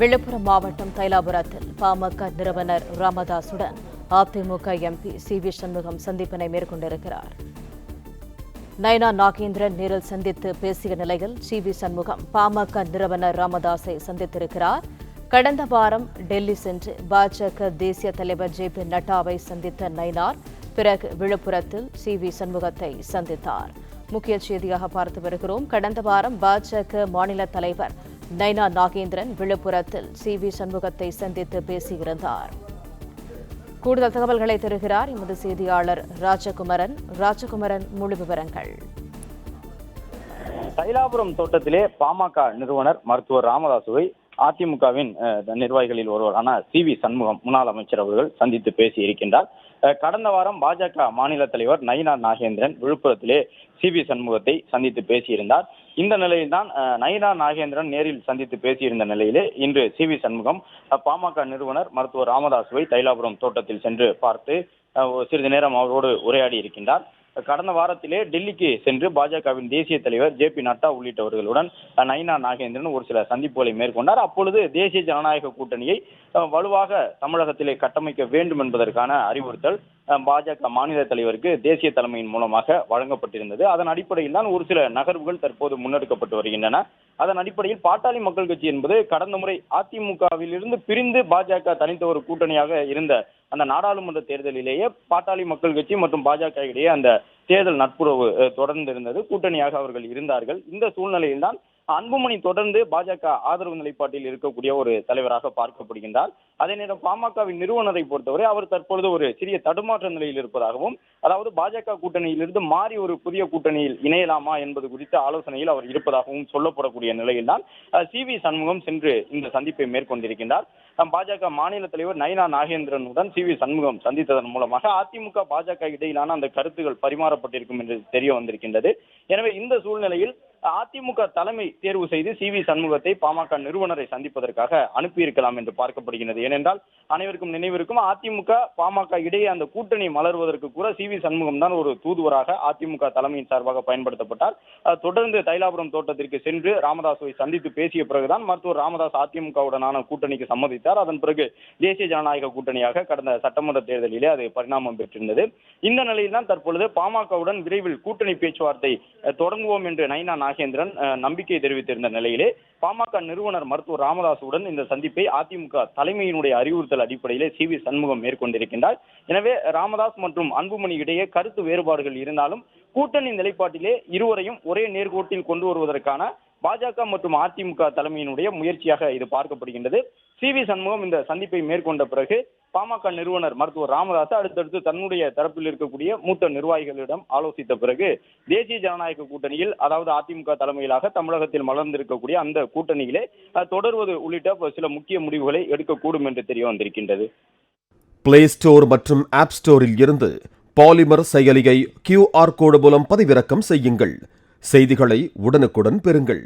விழுப்புரம் மாவட்டம் தைலாபுரத்தில் பாமக நிறுவனர் ராமதாசுடன் AIADMK MP C V Shanmugam சந்திப்பினை மேற்கொண்டிருக்கிறார். நயனா நாகேந்திரன் நேரில் சந்தித்து பேசிய நிலையில் சி வி சண்முகம் பாமக நிறுவனர் ராமதாஸை சந்தித்திருக்கிறார். கடந்த வாரம் டெல்லி சென்று பாஜக தேசிய தலைவர் ஜே பி நட்டாவை சந்தித்த நயினார் பிறகு விழுப்புரத்தில் சி வி சண்முகத்தை சந்தித்தார். முக்கிய செய்தியாக பார்த்து வருகிறோம். கடந்த வாரம் பாஜக மாநில தலைவர் நைனா நாகேந்திரன் விழுப்புரத்தில் சி வி சண்முகத்தை சந்தித்து பேசியிருந்தார். கூடுதல் தகவல்களை தருகிறார் எமது செய்தியாளர் ராஜகுமரன். ராஜகுமரன் முழு விவரங்கள். தைலாபுரம் தோட்டத்திலே பாமக நிறுவனர் மருத்துவர் ராமதாசுவை அதிமுகவின் நிர்வாகிகளில் ஒருவரான சி வி சண்முகம் முன்னாள் அமைச்சர் அவர்கள் சந்தித்து பேசி இருக்கின்றார். கடந்த வாரம் பாஜக மாநில தலைவர் நயினா நாகேந்திரன் விழுப்புரத்திலே சி வி சண்முகத்தை சந்தித்து பேசியிருந்தார். இந்த நிலையில்தான் அஹ், நாகேந்திரன் நேரில் சந்தித்து பேசியிருந்த நிலையிலே இன்று சி வி சண்முகம் பாமக நிறுவனர் மருத்துவர் ராமதாசுவை தைலாபுரம் தோட்டத்தில் சென்று பார்த்து சிறிது நேரம் அவரோடு உரையாடி இருக்கின்றார். கடந்த வாரத்திலே டெல்லிக்கு சென்று பாஜகவின் தேசிய தலைவர் ஜே பி நட்டா உள்ளிட்டவர்களுடன் அஹ், நயினா நாகேந்திரன் ஒரு சில சந்திப்புகளை மேற்கொண்டார். அப்பொழுது தேசிய ஜனநாயக கூட்டணியை வலுவாக தமிழகத்திலே கட்டமைக்க வேண்டும் என்பதற்கான அறிவுறுத்தல் பாஜக மாநில தலைவருக்கு தேசிய தலைமையின் மூலமாக வழங்கப்பட்டிருந்தது. அதன் அடிப்படையில் தான் ஒரு சில நகர்வுகள் தற்போது முன்னெடுக்கப்பட்டு வருகின்றன. அதன் அடிப்படையில் பாட்டாளி மக்கள் கட்சி என்பது கடந்த முறை அதிமுகவில் இருந்து பிரிந்து பாஜக தனித்த ஒரு கூட்டணியாக இருந்த அந்த நாடாளுமன்ற தேர்தலிலேயே பாட்டாளி மக்கள் கட்சி மற்றும் பாஜக இடையே அந்த தேர்தல் நட்புறவு தொடர்ந்து இருந்தது கூட்டணியாக அவர்கள் இருந்தார்கள். இந்த சூழ்நிலையில்தான் அன்புமணி தொடர்ந்து பாஜக ஆதரவு நிலைப்பாட்டில் இருக்கக்கூடிய ஒரு தலைவராக பார்க்கப்படுகின்றார். அதே நேரம் பாமகவின் நிறுவனரை பொறுத்தவரை அவர் தற்பொழுது ஒரு சிறிய தடுமாற்ற நிலையில் இருப்பதாகவும் அதாவது பாஜக கூட்டணியிலிருந்து மாறி ஒரு புதிய கூட்டணியில் இணையலாமா என்பது குறித்த ஆலோசனையில் அவர் இருப்பதாகவும் சொல்லப்படக்கூடிய நிலையில்தான் சி வி சண்முகம் சென்று இந்த சந்திப்பை மேற்கொண்டிருக்கின்றார். பாஜக மாநில தலைவர் நயினா நாகேந்திரனுடன் சி வி சண்முகம் சந்தித்ததன் மூலமாக அதிமுக பாஜக இடையிலான அந்த கருத்துகள் பரிமாறப்பட்டிருக்கும் என்று தெரிய வந்திருக்கின்றது. எனவே இந்த சூழ்நிலையில் அதிமுக தலைமை தேர்வு செய்து சி வி சண்முகத்தை பாமக நிறுவனரை சந்திப்பதற்காக அனுப்பியிருக்கலாம் என்று பார்க்கப்படுகிறது. ஏனென்றால் அனைவருக்கும் நினைவிருக்கும் அதிமுக பாமக இடையே அந்த கூட்டணி மலர்வதற்கு கூட சி வி சண்முகம் தான் ஒரு தூதுவராக அதிமுக தலைமையின் சார்பாக பயன்படுத்தப்பட்டார். தொடர்ந்து தைலாபுரம் தோட்டத்திற்கு சென்று ராமதாஸை சந்தித்து பேசிய பிறகுதான் மருத்துவர் ராமதாஸ் அதிமுகவுடனான கூட்டணிக்கு சம்மதித்தார். அதன் பிறகு தேசிய ஜனநாயக கூட்டணியாக கடந்த சட்டமன்ற தேர்தலிலே அது பரிணாமம் பெற்றிருந்தது. இந்த நிலையில் தான் தற்பொழுது பாமகவுடன் விரைவில் கூட்டணி பேச்சுவார்த்தை தொடங்குவோம் என்று நைனா நாகேந்திரன் ராஜேந்திரன் நம்பிக்கை தெரிவித்திருந்த நிலையிலே பாமக நிறுவனர் மருத்துவர் ராமதாசுடன் இந்த சந்திப்பை அதிமுக தலைமையினுடைய அறிவுறுத்தல் அடிப்படையிலே சி. வி. சண்முகம் மேற்கொண்டிருக்கின்றார். எனவே ராமதாஸ் மற்றும் அன்புமணி இடையே கருத்து வேறுபாடுகள் இருந்தாலும் கூட்டணி நிலைப்பாட்டிலே இருவரையும் ஒரே நேர்கோட்டில் கொண்டு வருவதற்கான பாஜக மற்றும் அதிமுக தலைமையினுடைய முயற்சியாக இது பார்க்கப்படுகின்றது. சி. வி. சண்முகம் இந்த சந்திப்பை மேற்கொண்ட பிறகு பாமக நிறுவனர் மருத்துவர் ராமதாஸ் அடுத்தடுத்து தன்னுடைய தரப்பில் இருக்கக்கூடிய மூத்த நிர்வாகிகளிடம் ஆலோசித்த பிறகு தேசிய ஜனநாயக கூட்டணியில் அதாவது அதிமுக தலைமையிலாக தமிழகத்தில் மலர்ந்திருக்கக்கூடிய அந்த கூட்டணியிலே தொடர்வது உள்ளிட்ட சில முக்கிய முடிவுகளை எடுக்கக்கூடும் என்று தெரிய வந்திருக்கின்றது. பிளே ஸ்டோர் மற்றும் ஆப் ஸ்டோரில் இருந்து பாலிமர் செயலியை கியூஆர் கோடு மூலம் பதிவிறக்கம் செய்யுங்கள். செய்திகளை உடனுக்குடன் பெறுங்கள்.